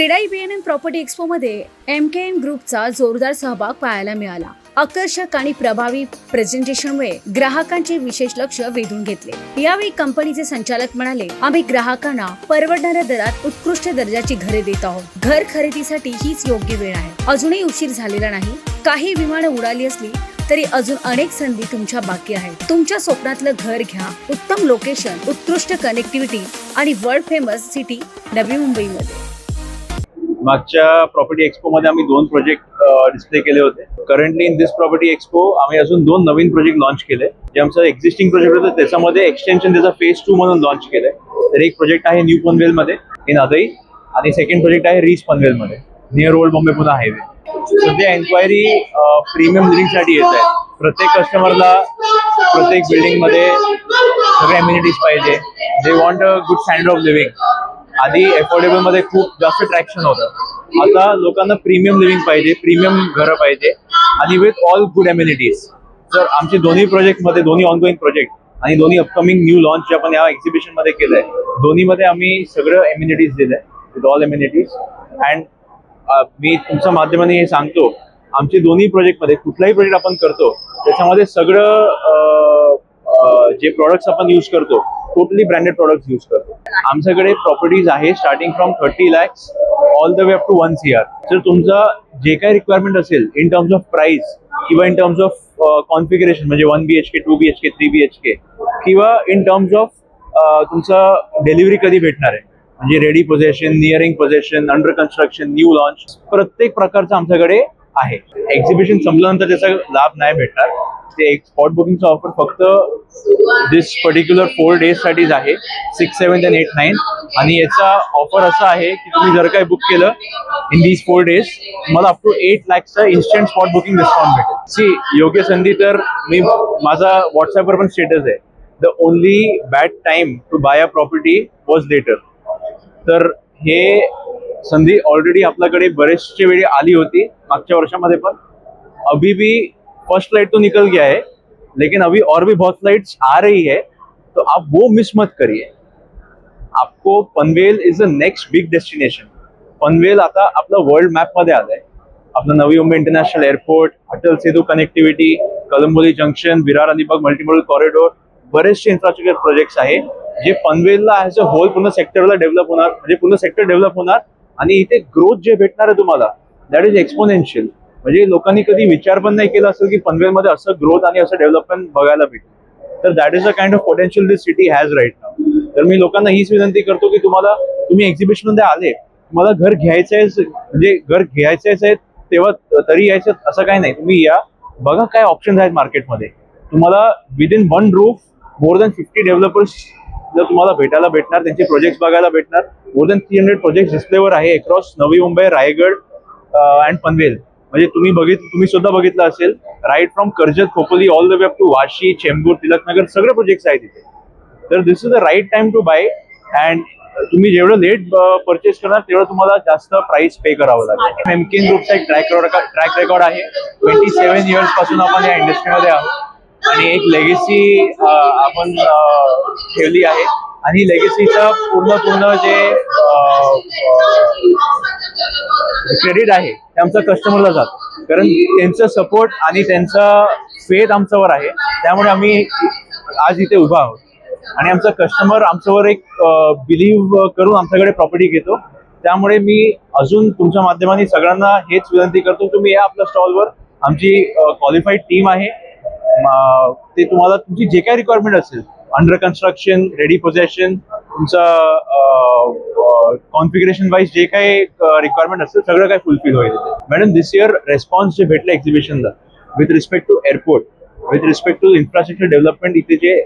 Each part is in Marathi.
क्रीडा बीएनएम प्रॉपर्टी एक्स्पोमध्ये एम के एम ग्रुपचा जोरदार सहभाग पाहायला मिळाला. आकर्षक आणि प्रभावी प्रेझेंटेशनमुळे ग्राहकांचे विशेष लक्ष वेधून घेतले. यावेळी कंपनीचे संचालक म्हणाले आम्ही ग्राहकांना परवडणाऱ्या दरात उत्कृष्ट दर्जाची घरे देत आहोत. घर खरेदीसाठी हीच योग्य वेळ आहे. अजूनही उशीर झालेला नाही. काही विमानं उडाली असली तरी अजून अनेक संधी तुमच्या बाकी आहेत. तुमच्या स्वप्नातलं घर घ्या. उत्तम लोकेशन उत्कृष्ट कनेक्टिव्हिटी आणि वर्ल्ड फेमस सिटी नवी मुंबईमध्ये. मागच्या प्रॉपर्टी एक्सपो मध्ये आम्ही दोन प्रोजेक्ट डिस्प्ले केले होते. Currently in this property expo आम्ही अजून दोन नवीन प्रोजेक्ट लॉन्च केले. जे आमचं एक्झिस्टिंग प्रोजेक्ट होतं त्याच्यामध्ये एक्सटेन्शन त्याचा फेज टू म्हणून लॉन्च केलंय. तर एक प्रोजेक्ट आहे न्यू पनवेल मध्ये इन अदई आणि सेकंड प्रोजेक्ट आहे रीच पनवेल मध्ये near old Bombay Pune highway सध्या एन्क्वायरी प्रीमियम लिव्हिंगसाठी येत आहे. प्रत्येक कस्टमरला प्रत्येक बिल्डिंगमध्ये सगळे पाहिजे. They want a good standard of living आधी अफोर्डेबलमध्ये खूप जास्त ट्रॅक्शन होतं. आता लोकांना प्रीमियम लिव्हिंग पाहिजे प्रीमियम घरं पाहिजे. आणि विथ ऑल गुड एम्युनिटीज तर आमचे दोन्ही प्रोजेक्टमध्ये दोन्ही ऑनगोईंग प्रोजेक्ट आणि दोन्ही अपकमिंग न्यू लॉन्च जे आपण या एक्झिबिशनमध्ये केलंय दोन्ही मध्ये आम्ही सगळं एम्युनिटीज दिलंय विथ ऑल एम्युनिटीज अँड मी तुमच्या माध्यमाने हे सांगतो आमचे दोन्ही प्रोजेक्टमध्ये कुठलाही प्रोजेक्ट आपण करतो त्याच्यामध्ये सगळं जे प्रॉडक्ट्स आपण युज करतो टोटली ब्रँडेड प्रोडक्ट युज करतो. आमच्याकडे प्रॉपर्टीज आहे starting from thirty lakhs all the way up to one C R जर तुमचा जे काही रिक्वायरमेंट असेल इन टर्म्स ऑफ प्राइस किंवा इन टर्म्स ऑफ कॉन्फिगरेशन म्हणजे one B H K two B H K three B H K किंवा इन टर्म्स ऑफ तुमचं डिलिव्हरी कधी भेटणार आहे? म्हणजे ready possession nearing possession under construction new launch प्रत्येक प्रकारचं आमच्याकडे आहे. एक्झिबिशन संपल्यानंतर त्याचा लाभ नाही भेटणार. ते एक स्पॉट बुकिंगचा ऑफर फक्त दिस पर्टिक्युलर फोर डेज साठीच आहे. Six seven and eight nine आणि याचा ऑफर असा आहे की तुम्ही जर काही बुक केलं इन दीज फोर डेज मला अप टू एट लॅक्सचा इन्स्टंट स्पॉट बुकिंग डिस्काउंट भेटेल. सी योग्य संधी तर मी माझा व्हॉट्सअपवर पण स्टेटस आहे. The only bad time to buy a property was later तर हे संधी ऑलरेडी आपल्याकडे बरेचशे वेळी आली होती. मागच्या वर्षामध्ये पण. अभी भी फर्स्ट फ्लाइट तो निकल गया है लेकिन अभी और भी बहुत फ्लाइट्स आ रही है तो आप वो मिस मत करिए। आपको Panvel is a next big destination Panvel आता आपलं वर्ल्ड मॅपमध्ये आहे आपलं Navi Mumbai international airport Atal Setu connectivity Kalamboli junction Virar Alibag multimodal corridor बरेचसे इन्फ्रास्ट्रक्चर प्रोजेक्ट्स आहे जे पनवेलला ॲज अ होल पूर्ण सेक्टरला डेव्हलप होणार म्हणजे पूर्ण सेक्टर डेव्हलप होणार आणि इथे ग्रोथ जे भेटणार आहे तुम्हाला दॅट इज एक्सपोनेन्शियल म्हणजे लोकांनी कधी विचार पण नाही केला असेल की पनवेलमध्ये असं ग्रोथ आणि असं डेव्हलपमेंट बघायला भेटेल. तर that is a kind of potential this city has right now तर मी लोकांना हीच विनंती करतो की तुम्हाला तुम्ही एक्झिबिशनमध्ये आले तुम्हाला घर घ्यायचं आहे म्हणजे घर घ्यायचंच आहे तेव्हा तरी यायचं असं काही नाही. तुम्ही या बघा काय ऑप्शन आहेत मार्केटमध्ये तुम्हाला within one roof more than fifty developers जर तुम्हाला भेटायला भेटणार त्यांचे प्रोजेक्ट बघायला भेटणार more than three hundred project डिस्प्लेवर आहे अक्रॉस नवी मुंबई रायगड अँड पनवेल. म्हणजे तुम्ही बघित तुम्ही सुद्धा बघितलं असेल right from Karjat Khopoli all the way up to Vashi Chembur Tilaknagar सगळे प्रोजेक्ट्स आहेत तिथे तर this is the right time to buy and तुम्ही जेवढं लेट परचेस करणार तेवढं तुम्हाला जास्त प्राइस पे करावं लागेल. एमकेन ग्रुपचा एक ट्रॅक रेकॉर्ड ट्रॅक रेकॉर्ड आहे. ट्वेंटी सेव्हन इयर्सपासून आपण या इंडस्ट्रीमध्ये आहोत. आणि एक लेगेसी आपण ठेवली आहे. आणि लेगेसीचं पूर्ण पूर्ण जे क्रेडिट आहे ते आमचं कस्टमरला जातं. कारण त्यांचं सपोर्ट आणि त्यांचा फेथ आमच्यावर आहे. त्यामुळे आम्ही आज इथे उभा आहोत. आणि आमचा कस्टमर आमच्यावर एक बिलीव्ह करून आमच्याकडे प्रॉपर्टी घेतो. त्यामुळे मी अजून तुमच्या माध्यमाने सगळ्यांना हेच विनंती करतो तुम्ही या आपल्या स्टॉलवर आमची क्वालिफाईड टीम आहे. ते तुम्हाला तुमची जे काही रिक्वायरमेंट असेल अंडर कन्स्ट्रक्शन रेडी पोझेशन तुमचं कॉन्फिगरेशन वाईज जे काही रिक्वायरमेंट असतं सगळं काही फुलफिल होईल मॅडम दिस इयर रेस्पॉन्स जे भेटलं एक्झिबिशनला with respect to airport with respect to infrastructure development इथे जे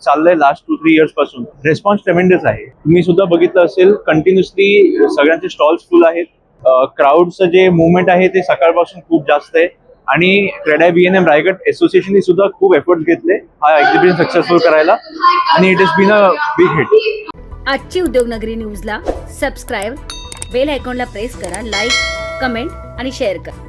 चाललंय लास्ट टू थ्री इयर्सपासून रेस्पॉन्स ट्रेमेंडस आहे. तुम्ही सुद्धा बघितलं असेल कंटिन्युअसली सगळ्यांचे स्टॉल्स फुल आहेत. क्राऊडचं जे मुवमेंट आहे ते सकाळपासून खूप जास्त आहे. आणि CREDAI B N M Raigad असोसिएशनने सुद्धा खूप एफर्ट घेतले हा एक्झिबिशन सक्सेसफुल करायला. आणि it is been a big hit आजची उद्योगनगरी न्यूजला सबस्क्राईब बेल आयकॉनला प्रेस करा लाईक कमेंट आणि शेअर करा.